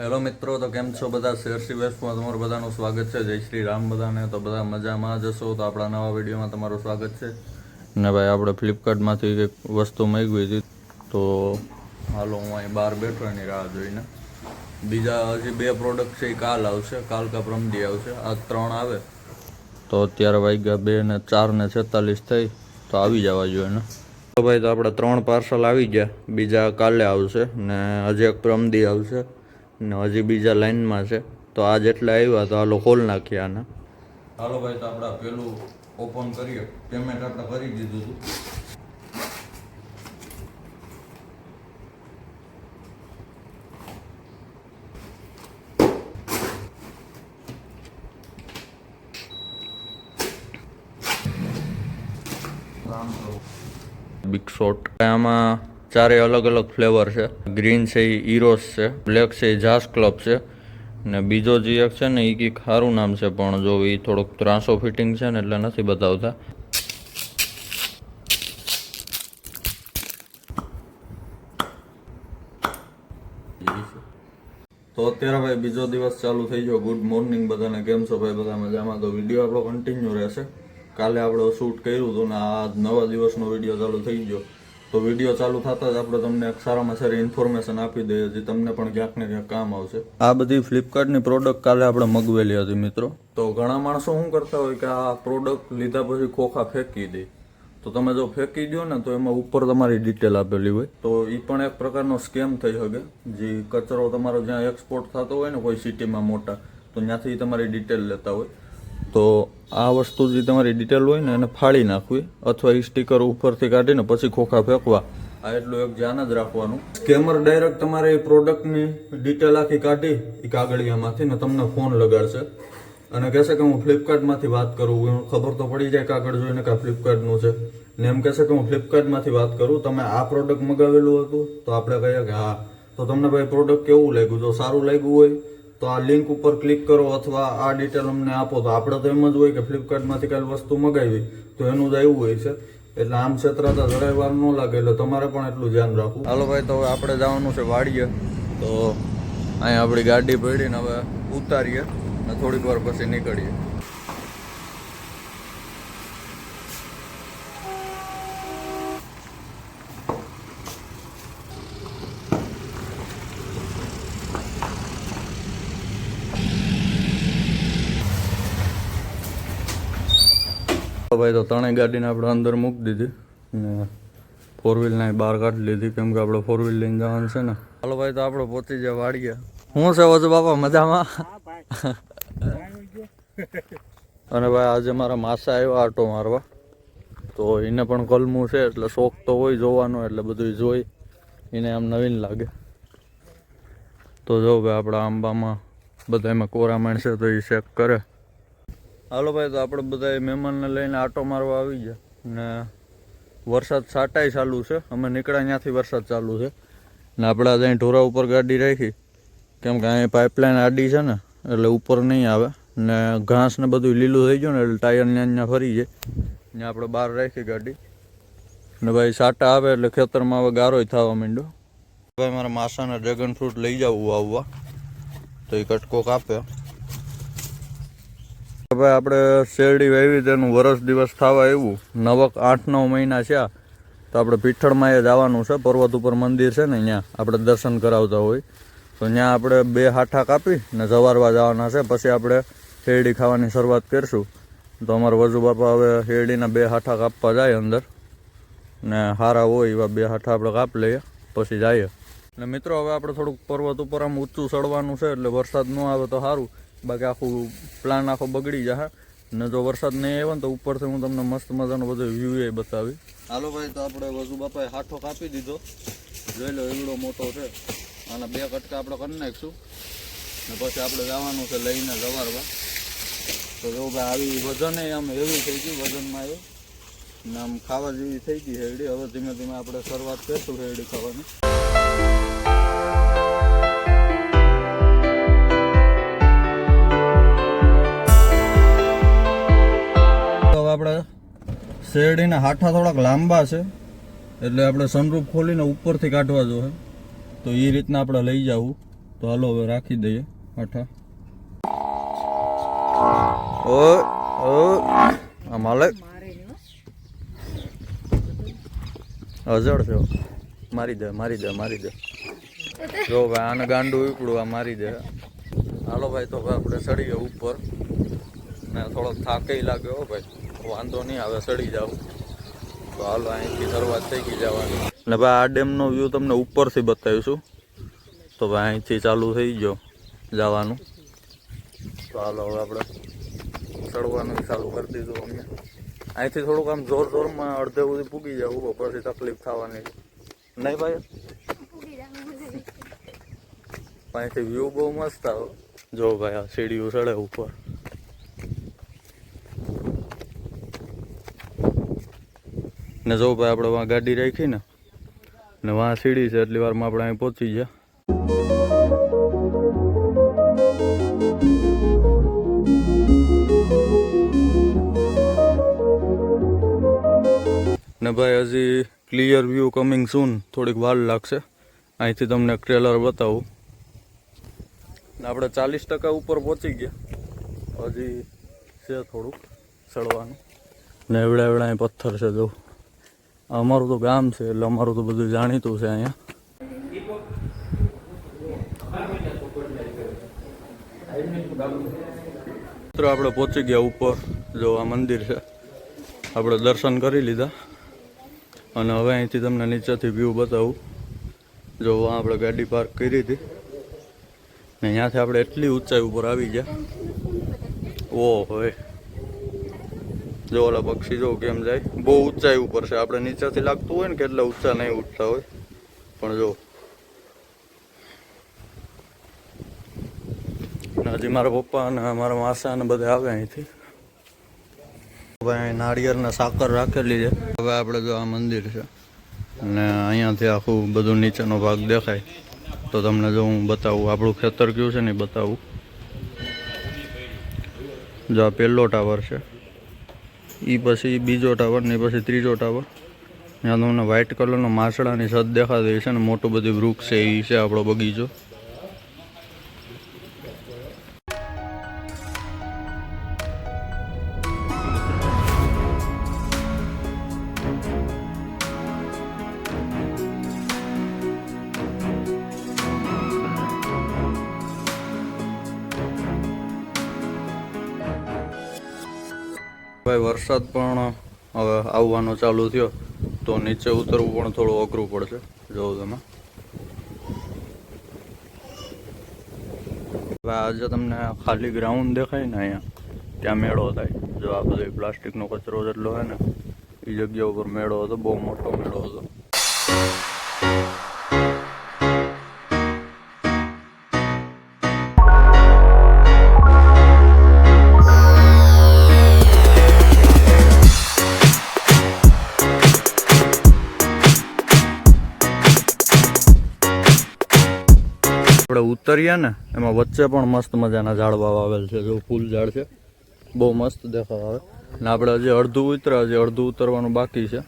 Hello મિત્રો, તો કેમ છો બધા? શેરસી વેસ્ટમાં તમારું બધાનું સ્વાગત છે. જય શ્રી રામ બધાને. તો બધા મજામાં જશો તો આપણા નવા વિડીયોમાં તમારું સ્વાગત છે. ને ભાઈ, આપણે ફ્લિપકાર્ટમાંથી એક વસ્તુ મેગવી હતી. તો હાલો, હું અહીં બહાર બેઠો એની રાહ જોઈને. બીજા હજી બે પ્રોડક્ટ છે, એ કાલ આવશે. કાલ કા પ્રમદી આવશે. આ ત્રણ આવે. તો અત્યારે વાગ્યા બે ને ચાર ને છેતાલીસ થઈ. તો આવી જવા જોઈએ ને. તો ભાઈ, તો આપણે ત્રણ પાર્સલ આવી ગયા. બીજા કાલે આવશે ને હજી એક પ્રમદી આવશે. ને હજી બીજા લાઈનમાં છે. તો આ જેટલા આવ્યા તો હાલો ખોલ નાખ્યા આના. હાલો ભાઈ તો આપણે પેલું ઓપન કરીએ. પેમેન્ટ આપણે કરી દીધું હતું. બિગ શોટ આમાં ચારે અલગ અલગ ફ્લેવર છે. ગ્રીન છે એ ઈરોસ છે, બ્લેક છે એ જાસ ક્લબ છે, ને બીજો જે એક છે ને એ કંઈક સારું નામ છે પણ જો એ થોડુંક ત્રાસો ફિટિંગ છે ને એટલે નથી બતાવતા. તો અત્યારે ભાઈ બીજો દિવસ ચાલુ થઈ ગયો. ગુડ મોર્નિંગ બધાને. કેમ છો ભાઈ? બધા મજામાં? તો વીડિયો આપણો કન્ટિન્યુ રહેશે. કાલે આપણે શૂટ કર્યું હતું ને આ નવા દિવસનો વીડિયો ચાલુ થઈ ગયો. તો વીડિયો ચાલુ થતા જ આપણે તમને એક સારામાં સારી ઇન્ફોર્મેશન આપી દઈએ જે તમને પણ ક્યાંક ને ક્યાંક કામ આવશે. આ બધી ફ્લિપકાર્ટની પ્રોડક્ટ કાલે આપણે મગવેલી હતી મિત્રો. તો ઘણા માણસો શું કરતા હોય કે આ પ્રોડક્ટ લીધા પછી ખોખા ફેંકી દે. તો તમે જો ફેંકી દો ને તો એમાં ઉપર તમારી ડિટેલ આપેલી હોય. તો એ પણ એક પ્રકારનો સ્કેમ થઈ શકે જે કચરો તમારો જ્યાં એક્સપોર્ટ થતો હોય ને કોઈ સિટીમાં મોટા તો ત્યાંથી તમારી ડિટેલ લેતા હોય. તો આ વસ્તુ જે તમારી ડિટેલ હોય ને એને ફાળી નાખવી અથવા એ સ્ટીકર ઉપરથી કાઢીને પછી ખોખા ફેંકવા. આ એટલું એક ધ્યાન જ રાખવાનું. સ્કેમર ડાયરેક્ટ તમારે એ પ્રોડક્ટની ડિટેલ આખી કાઢી એ કાગળિયામાંથી ને તમને ફોન લગાડશે. અને કહેશે કે હું ફ્લિપકાર્ટમાંથી વાત કરું ખબર તો પડી જાય કાગળ જોઈને કે આ ફ્લિપકાર્ટનું છે. ને એમ કહેશે કે હું ફ્લિપકાર્ટમાંથી વાત કરું, તમે આ પ્રોડક્ટ મગાવેલું હતું, તો આપણે કહીએ કે હા. તો તમને ભાઈ પ્રોડક્ટ કેવું લાગ્યું? જો સારું લાગ્યું હોય તો આ લિંક ઉપર ક્લિક કરો અથવા આ ડિટેલ અમને આપો. તો આપણે તો એમ જ હોય કે ફ્લિપકાર્ટમાંથી કાંઈ વસ્તુ મગાવી, તો એનું જ આવ્યું હોય છે. એટલે આમ છેતરાતા જરાય વાર ન લાગે. એટલે તમારે પણ એટલું ધ્યાન રાખવું. હાલો ભાઈ, તો હવે આપણે જવાનું છે વાડીએ. તો અહીંયા આપણી ગાડી પડીને હવે ઉતારીએ અને થોડીક વાર પછી નીકળીએ. ભાઈ તો ત્રણેય ગાડીને આપણે અંદર મૂકી દીધી. ને ફોર વ્હીલને બહાર કાઢી લીધી, કેમ કે આપણે ફોર વ્હીલ લઈને જવાનું છે ને. હાલો ભાઈ તો આપણે પહોંચી જાય વાડીએ. હું છે વજુ બાપા, મજામાં? અને ભાઈ આજે મારા માસા આવ્યા આટો મારવા. તો એને પણ કલમું છે, એટલે શોખ તો હોય જોવાનો, એટલે બધું જોઈ. એને આમ નવીન લાગે. તો જો ભાઈ, આપણા આંબામાં બધા એમાં કોરા માણસે તો એ શેક કરે. હાલો ભાઈ, તો આપણે બધા મહેમાનને લઈને આટો મારવા આવી ગયા. ને વરસાદ સાટાય ચાલુ છે. અમે નીકળ્યા ત્યાંથી વરસાદ ચાલુ છે. ને આપણે ત્યાં ઢોરા ઉપર ગાડી રાખી. કેમ કે અહીં પાઇપલાઇન આડી છે ને, એટલે ઉપર નહીં આવે. ને ઘાસ ને બધું લીલું થઈ ગયું ને, એટલે ટાયર ને ત્યાં ફરી જાય. ને આપણે બહાર રાખી ગાડી. ને ભાઈ સાટા આવે એટલે ખેતરમાં હવે ગારોય થવા માંડ્યો. ભાઈ, મારા માસાને ડ્રેગન ફ્રૂટ લઈ જવું આવવા તો એ કટકો કાપે ભાઈ આપણે શેરડી વાવી તેનું વરસ દિવસ થવા આવ્યું. નવક આઠ નવ મહિના છે તો આપણે પીઠળમાં એ જવાનું છે. પર્વત ઉપર મંદિર છે ને ત્યાં આપણે દર્શન કરાવતા હોય. તો ત્યાં આપણે બે હાઠા કાપી ને જવારવા જવાના છે. પછી આપણે શેરડી ખાવાની શરૂઆત કરીશું. તો અમારા વજુ બાપા હવે શેરડીના બે હાઠા કાપવા જાય અંદર. ને હારા હોય એવા બે હાઠા આપણે કાપ લઈએ, પછી જઈએ. ને મિત્રો, હવે આપણે થોડુંક પર્વત ઉપર આમ ઊંચું ચડવાનું છે એટલે વરસાદ ન આવે તો સારું બાકી આખું પ્લાન આખો બગડી જશે ને જો વરસાદ નહીં આવ્યો ને તો ઉપરથી હું તમને મસ્ત મજાનો બધો વ્યૂ એ બતાવી હાલો ભાઈ, તો આપણે વજુ બાપાએ હાથો કાપી દીધો. જોઈ લો, એવડો મોટો છે. આના બે કટકા આપણે કરી નાખીશું. ને પછી આપણે જવાનું છે લઈને જવારવા. તો જો ભાઈ, આવી વજન આમ હેવી થઈ ગયું, વજનમાં આવ્યું. ને આમ ખાવા જેવી થઈ ગઈ હેડી હવે ધીમે ધીમે આપણે શરૂઆત કરીશું હેડી ખાવાની. આપણે શેરડીના હાઠા થોડાક લાંબા છે, એટલે આપણે સનરૂફ ખોલીને ઉપરથી કાઢવા જોઈએ તો એ રીતના આપણે લઈ જવું. તો હાલો હવે રાખી દઈએ હાઠા. ઓ ઓ, આ માલક. અજળ છે. મારી દે મારી દે મારી દે. જો ભાઈ, આને ગાંડું ઉપડું, આ મારી દે. હાલો ભાઈ, તો ભાઈ આપણે ચડીએ ઉપર. ને થોડોક થાકે લાગ્યો ભાઈ. વાંધો નહીં આવે સડી જાવ તો હાલો અહીંથી શરૂઆત થઈ ગઈ જવાની. ને ભાઈ આ ડેમનો વ્યૂ તમને ઉપરથી બતાવીશું. તો ભાઈ અહીંથી ચાલુ થઈ ગયો જવાનું. તો હાલો હવે આપણે ચડવાનું ચાલુ કરી દીધું અમે અહીંથી થોડુંક આમ જોર જોરમાં અડધે સુધી પૂગી જવું ઉપરથી તકલીફ થવાની. નહીં ભાઈ? અહીંથી વ્યૂ બહુ મસ્ત આવે. જો ભાઈ આ સીડીઓ ચડે ઉપર. ને જો ભાઈ આપણે વાં ગાડી રાખી ને વાં સીડી છે એટલી વારમાં આપણે અહીં પહોંચી ગયા. ને ભાઈ હજી ક્લિયર વ્યૂ કમિંગ સૂન થોડીક વાર લાગશે. અહીંથી તમને ટ્રેલર બતાવું. ને આપણે ચાલીસ ટકા ઉપર પહોંચી ગયા. હજી છે થોડુંક ચડવાનું. ને એવડા એવડા અહીં પથ્થર છે, જો. અમારું તો ગામ છે, એટલે અમારું તો બધું જાણીતું છે અહીંયા. મિત્રો, આપણે પહોંચી ગયા ઉપર, જો આ મંદિર છે. આપણે દર્શન કરી લીધા. અને હવે અહીંથી તમને નીચેથી વ્યૂ બતાવું. જો આપણે ગાડી પાર્ક કરી હતી. ને અહીંયાથી આપણે એટલી ઊંચાઈ ઉપર આવી ગયા. ઓ હોય જો ઓલા પક્ષી જો કેમ જાય? બહુ ઊંચાઈ ઉપર છે. આપણે નીચેથી લાગતું હોય ને કે એટલા ઊંચા નહીં ઉઠતા હોય. પણ જો. હજી મારા પપ્પા અને મારા માસા ને બધા આવે અહીંથી. અહીં નાળિયેરના સાકર રાખેલી છે. હવે આપણે જો આ મંદિર છે. અને અહીંયાથી આખું બધું નીચેનો ભાગ દેખાય. તો તમને જો હું બતાવું. આપણું ખેતર કયું છે ને બતાવું. જો આ પહેલો ટાવર છે. એ પછી બીજો ટાવર ને પછી ત્રીજો ટાવર ત્યાં તમને વ્હાઇટ કલરનો માસડાની છત દેખાતી છે ને, મોટું બધું વૃક્ષ છે એ છે આપણો બગીચો. ભાઈ વરસાદ પણ હવે આવવાનો ચાલુ થયો, તો નીચે ઉતરવું પણ થોડું અઘરું પડશે જોઉં તમે. આજે તમને ખાલી ગ્રાઉન્ડ દેખાય ને અહીંયા, ત્યાં મેળો થાય. જો આ બધો પ્લાસ્ટિકનો કચરો જેટલો હોય ને, એ જગ્યા ઉપર મેળો હતો, બહુ મોટો મેળો હતો. આપણે ઉતરીએ ને, એમાં વચ્ચે પણ મસ્ત મજાના ઝાડવા વાવેલ છે. જો ફૂલ ઝાડ છે. બહુ મસ્ત દેખાવ આવે. ને આપણે હજી અડધું ઉતર્યા, હજી અડધું ઉતરવાનું બાકી છે.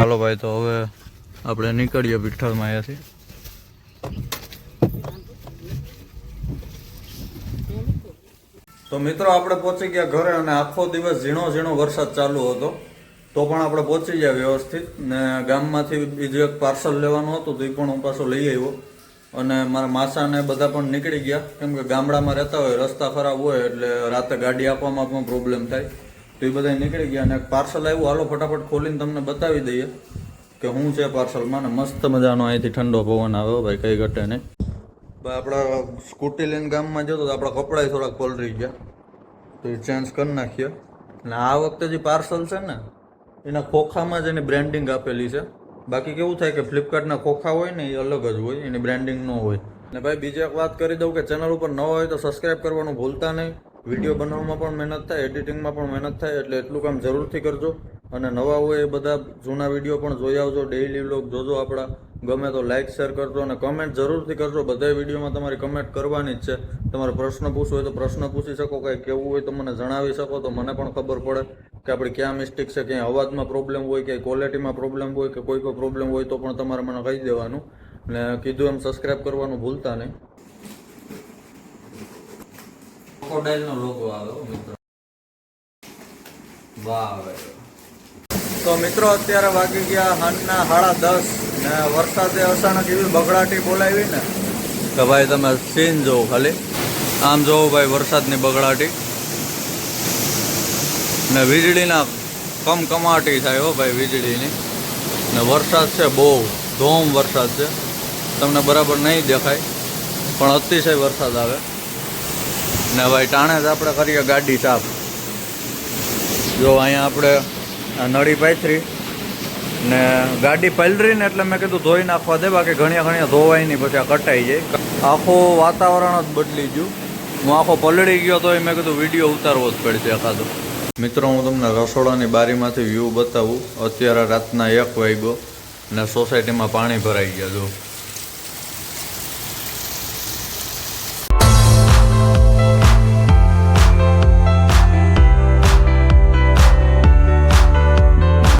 ચાલો ભાઈ, તો હવે આપણે નીકળીએ વિઠ્ઠલમાં અહીંયાથી. તો મિત્રો આપણે પહોંચી ગયા ઘરે અને આખો દિવસ ઝીણો ઝીણો વરસાદ ચાલુ હતો. તો પણ આપણે પહોંચી ગયા વ્યવસ્થિત ને ગામમાંથી બીજું એક પાર્સલ લેવાનું હતું, તો એ પણ હું પાછો લઈ આવ્યો. અને મારા માસાને બધા પણ નીકળી ગયા. કેમ કે ગામડામાં રહેતા હોય, રસ્તા ખરાબ હોય એટલે રાતે ગાડી આપવામાં પણ પ્રોબ્લેમ થાય. તો એ બધા નીકળી ગયા અને એક પાર્સલ આવ્યું. હાલો ફટાફટ ખોલીને તમને બતાવી દઈએ કે હું છે પાર્સલમાં ને મસ્ત મજાનો અહીંથી ઠંડો પવન આવ્યો ભાઈ, કંઈ ઘટે નહીં. આપણા સ્કૂટી લઈને ગામમાં જતો તો આપણા કપડાય થોડાક પલરી ગયા. તો એ ચેન્જ કરી નાખીએ અને આ વખતે જે પાર્સલ છે ને, એના ખોખામાં જ એની બ્રાન્ડિંગ આપેલી છે. બાકી કેવું થાય કે ફ્લિપકાર્ટના ખોખા હોય ને, એ અલગ જ હોય, એની બ્રાન્ડિંગ ન હોય. ને ભાઈ, બીજી એક વાત કરી દઉં કે ચેનલ ઉપર ન હોય તો સબસ્ક્રાઇબ કરવાનું ભૂલતા નહીં. વીડિયો બનાવવામાં પણ મહેનત થાય એડિટિંગમાં પણ મહેનત થાય, એટલે એટલું કામ જરૂરથી કરજો. અને નવા હોય એ બધા જૂના વીડિયો પણ જોઈ આવજો. ડેઇલી વ્લોગ જોજો આપણા. ગમે તો લાઇક શેર કરજો અને કમેન્ટ જરૂરથી કરજો. બધા વિડીયોમાં તમારી કમેન્ટ કરવાની જ છે. તમારે પ્રશ્ન પૂછવો હોય તો પ્રશ્ન પૂછી શકો કંઈ કેવું હોય તો મને જણાવી શકો. તો મને પણ ખબર પડે કે આપણી ક્યાં મિસ્ટેક છે ક્યાંય અવાજમાં પ્રોબ્લેમ હોય ક્યાંય ક્વોલિટીમાં પ્રોબ્લેમ હોય કે કોઈ કોઈ પ્રોબ્લેમ હોય તો પણ તમારે મને કહી દેવાનું. અને કીધું એમ સબસ્ક્રાઈબ કરવાનું ભૂલતા નહીં. ક્રોકોડાઇલનો લોગો આવે મિત્રો. વાહ તો મિત્રો અત્યારે વાગી ગયા હાંજના સાડા દસ. ને વરસાદે અચાનક એવી બગડાટી બોલાવી ને કે ભાઈ તમે સીન જોવો ખાલી. આમ જોવો ભાઈ વરસાદની બગડાટી. ને વીજળીના કમકમાટી થાય હો ભાઈ વીજળીની. ને વરસાદ છે બહુ, ધોમ વરસાદ છે. તમને બરાબર નહીં દેખાય, પણ અતિશય વરસાદ આવે. ને ભાઈ ટાણે જ આપણે કરીએ ગાડી સાફ. જો અહીંયા આપણે નળી પાથરી. ને ગાડી પલરી ને એટલે મેં કીધું ધોઈ નાખવા દે, બાકી ઘણી ઘણી ધોવાય નહીં, પછી આ કટાઈ જાય. આખું વાતાવરણ જ બદલી ગયું. હું આખો પલળી ગયો તો મેં કીધું વીડિયો ઉતારવો જ પડશે એકાદો. મિત્રો, હું તમને રસોડાની બારીમાંથી વ્યૂ બતાવું. અત્યારે રાતના એક વાગ્યો ને સોસાયટીમાં પાણી ભરાઈ ગયા જો